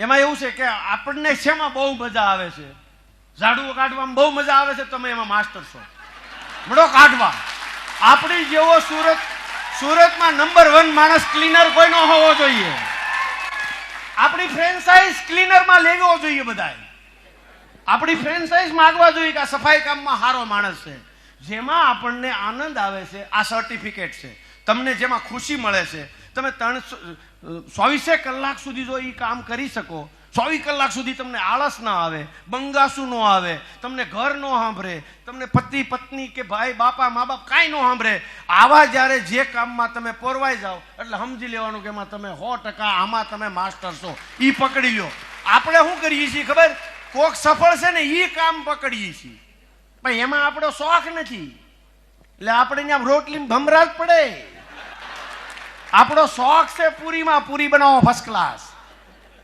એમાં એવું છે કે આપણને શેમાં બહુ મજા આવે છે? ઝાડુ કાઢવામાં બહુ મજા આવે છે, તમે એમાં માસ્ટર છો. મળો કાઢવા. આપણી જેવો સુરત, સુરતમાં નંબર વન માણસ ક્લીનર કોઈ ન હોવો જોઈએ. આપણી ફ્રેન્ચાઇઝ ક્લીનરમાં લેવો જોઈએ બધાએ આપણી ફ્રેન્ચાઇઝ માગવા જોઈએ કે આ સફાઈ કામમાં સારો માણસ છે. જેમાં આપણને આનંદ આવે છે, આ સર્ટિફિકેટ છે. તમને જેમાં ખુશી મળે છે તમે ત્રણસો ચોવીસે કલાક સુધી જો એ કામ કરી શકો, ચોવીસ કલાક સુધી તમને આળસ ના આવે, બંગાસુ ન આવે, તમને ઘર ન સાંભળે, તમને પતિ, પત્ની કે ભાઈ, બાપા, મા બાપ કાંઈ ન સાંભળે, આવા જ્યારે જે કામમાં તમે પોરવાઈ જાઓ, એટલે સમજી લેવાનું કે એમાં તમે સો ટકા આમાં તમે માસ્ટર છો. એ પકડી લ્યો. આપણે શું કરીએ છીએ ખબર? કોક સફળ છે ને એ કામ પકડીએ છીએ. પણ એમાં આપણો શોખ નથી. એટલે આપણે ત્યાં રોટલી ભમરા જ પડે. આપણો શોખ છે પૂરીમાં પૂરી બનાવો ફર્સ્ટ ક્લાસ